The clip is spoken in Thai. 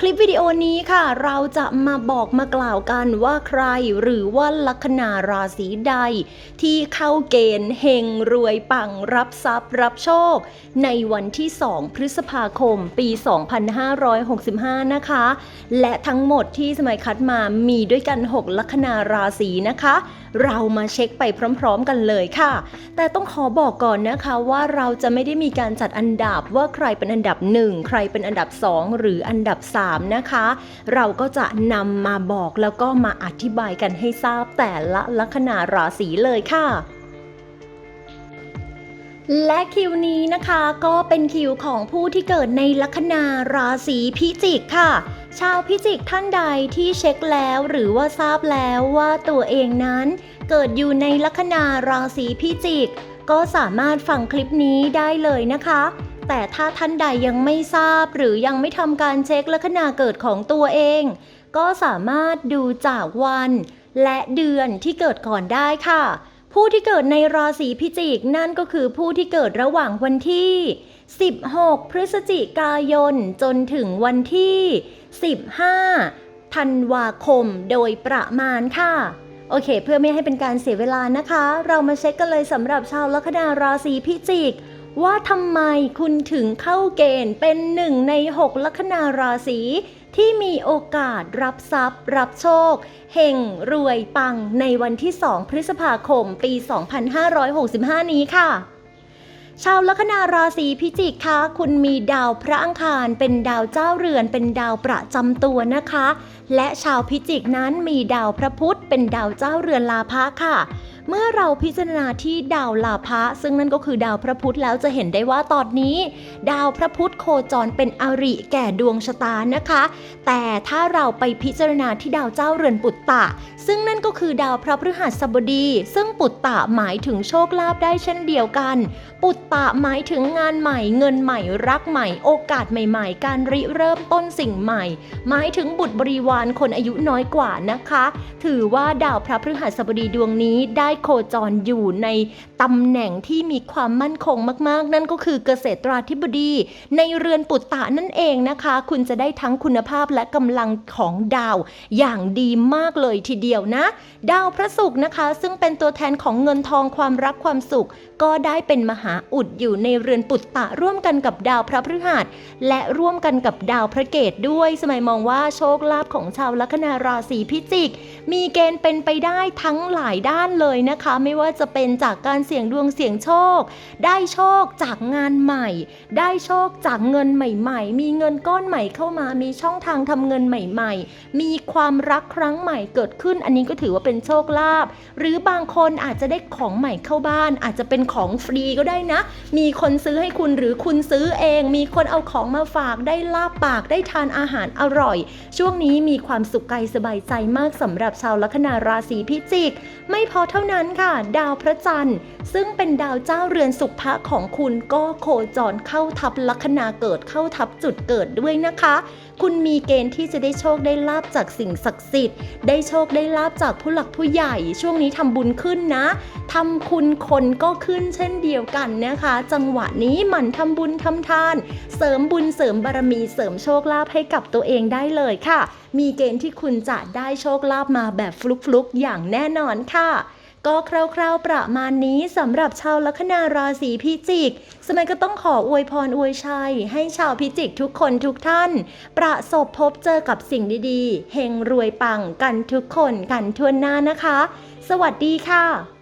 คลิปวิดีโอนี้ค่ะ เราจะมาบอกมากล่าวกันว่าใครหรือว่าลัคนาราศีใด ที่เข้าเกณฑ์เฮงรวยปังรับทรัพย์รับโชค ในวันที่ 2 พฤษภาคม ปี 2565 นะคะ และทั้งหมดที่สมัยคัดมามีด้วยกัน 6 ลัคนาราศีนะคะ เรามาเช็คไปพร้อมๆกันเลยค่ะ แต่ต้องขอบอกก่อนนะคะว่าเราจะไม่ได้มีการจัดอันดับว่าใครเป็นอันดับ 1 ใครเป็นอันดับ 2 หรืออันดับ 3 นะคะ เราก็จะนำมาบอกแล้วก็มาอธิบายกันให้ทราบแต่ละลัคนาราศีเลยค่ะและคิวนี้นะคะก็เป็นคิวของผู้ที่เกิดในลัคนาราศีพิจิกค่ะ ชาวพิจิกท่านใดที่เช็คแล้วหรือว่าทราบแล้วว่าตัวเองนั้น เกิดอยู่ในลัคนาราศีพิจิก ก็สามารถฟังคลิปนี้ได้เลยนะคะ แต่ถ้าท่านใดยังไม่ทราบหรือยังไม่ทำการเช็คลัคนาเกิดของตัวเอง ก็สามารถดูจากวัน และเดือนที่เกิดก่อนได้ค่ะ ผู้ที่เกิดในราศีพิจิกนั่นก็คือผู้ที่เกิดระหว่างวันที่ 16 พฤศจิกายนจนถึงวันที่ 15 ธันวาคมโดยประมาณค่ะ โอเค เพื่อไม่ให้เป็นการเสียเวลานะคะ เรามาเช็คกันเลยสำหรับชาวลัคนาราศีพิจิก ว่าทำไมคุณถึงเข้าเกณฑ์เป็นหนึ่งใน 6 ลัคนาราศีที่มีโอกาสรับทรัพย์ รับโชคเฮงรวยปังในวันที่ 2 พฤษภาคม ปี 2565 นี้ค่ะ ชาวลัคนาราศีพิจิกคะคุณมีดาวพระอังคาร เป็นดาวเจ้าเรือน เป็นดาวประจำตัวนะคะ และชาวพิจิกนั้นมีดาวพระพุธเป็นดาวเจ้าเรือนลาภะค่ะ เมื่อเราพิจารณาที่ดาวลาภะซึ่งนั่นก็คือดาวพระพุธแล้วจะเห็นได้ว่าตอนนี้ ดาวพระพุธโคจรเป็นอริแก่ดวงชะตานะคะ แต่ถ้าเราไปพิจารณาที่ดาวเจ้าเรือนปุตตะ ซึ่งนั่นก็คือดาวพระพฤหัสบดี ซึ่งปุตตะหมายถึงโชคลาภได้เช่นเดียวกัน ปุตตะหมายถึงงานใหม่เงินใหม่รักใหม่ โอกาสใหม่ ๆ การริเริ่มต้นสิ่งใหม่ หมายถึงบุตรบริวารคนอายุน้อยกว่านะคะ ถือว่าดาวพระพฤหัสบดีดวงนี้ได้โคจรอยู่ในตำแหน่งที่มีความมั่นคงมาก ๆ นั่นก็คือเกษตราธิบดี ในเรือนปุตตะนั่นเองนะคะ คุณจะได้ทั้งคุณภาพและกำลังของดาว อย่างดีมากเลยทีเดียวนะ ดาวพระศุกร์นะคะ ซึ่งเป็นตัวแทนของเงินทองความรักความสุข ก็ได้เป็นมหาอุดอยู่ในเรือนปุตตะร่วมกันกับดาวพระพฤหัสและร่วมกันกับดาวพระเกตด้วย สมัยมองว่าโชคลาภของชาวลัคนาราศีพิจิก มีเกณฑ์เป็นไปได้ทั้งหลายด้านเลยนะคะ ไม่ว่าจะเป็นจากการเสี่ยงดวงเสี่ยงโชค ได้โชคจากงานใหม่ ได้โชคจากเงินใหม่ ๆ มีเงินก้อนใหม่เข้ามา มีช่องทางทำเงินใหม่ ๆ มีความรักครั้งใหม่เกิดขึ้น อันนี้ก็ถือว่าเป็นโชคลาภหรือบางคนอาจจะได้ของใหม่เข้าบ้าน อาจจะเป็นของฟรีก็ได้นะ มีคนซื้อให้คุณหรือคุณซื้อเอง มีคนเอาของมาฝากได้ลาบปากได้ทานอาหารอร่อย ช่วงนี้มีความสุขกายสบายใจมากสำหรับชาวลัคนาราศีพิจิก ไม่พอเท่านั้นค่ะ ดาวพระจันทร์ ซึ่งเป็นดาวเจ้าเรือนสุภะของคุณก็โคจรเข้าทับลัคนาเกิดเข้าทับจุดเกิดด้วยนะคะ คุณมีเกณฑ์ที่จะได้โชคได้ลาบจากสิ่งศักดิ์สิทธิ์ ได้โชคได้ลาบจากผู้หลักผู้ใหญ่ ช่วงนี้ทำบุญขึ้นนะทำคุณคนก็ขึ้นเช่นเดียวกันนะคะ จังหวะนี้หมั่นทำบุญทำทาน เสริมบุญเสริมบารมีเสริมโชคลาภให้กับตัวเองได้เลยค่ะ มีเกณฑ์ที่คุณจะได้โชคลาภมาแบบฟลุกๆอย่างแน่นอนค่ะ ก็คร่าวๆประมาณนี้สำหรับชาวลัคนาราศีพิจิก สมัยก็ต้องขออวยพรอวยชัย ให้ชาวพิจิกทุกคนทุกท่าน ประสบพบเจอกับสิ่งดีๆเฮงรวยปังกันทุกคนกันทั่วหน้านะคะ สวัสดีค่ะ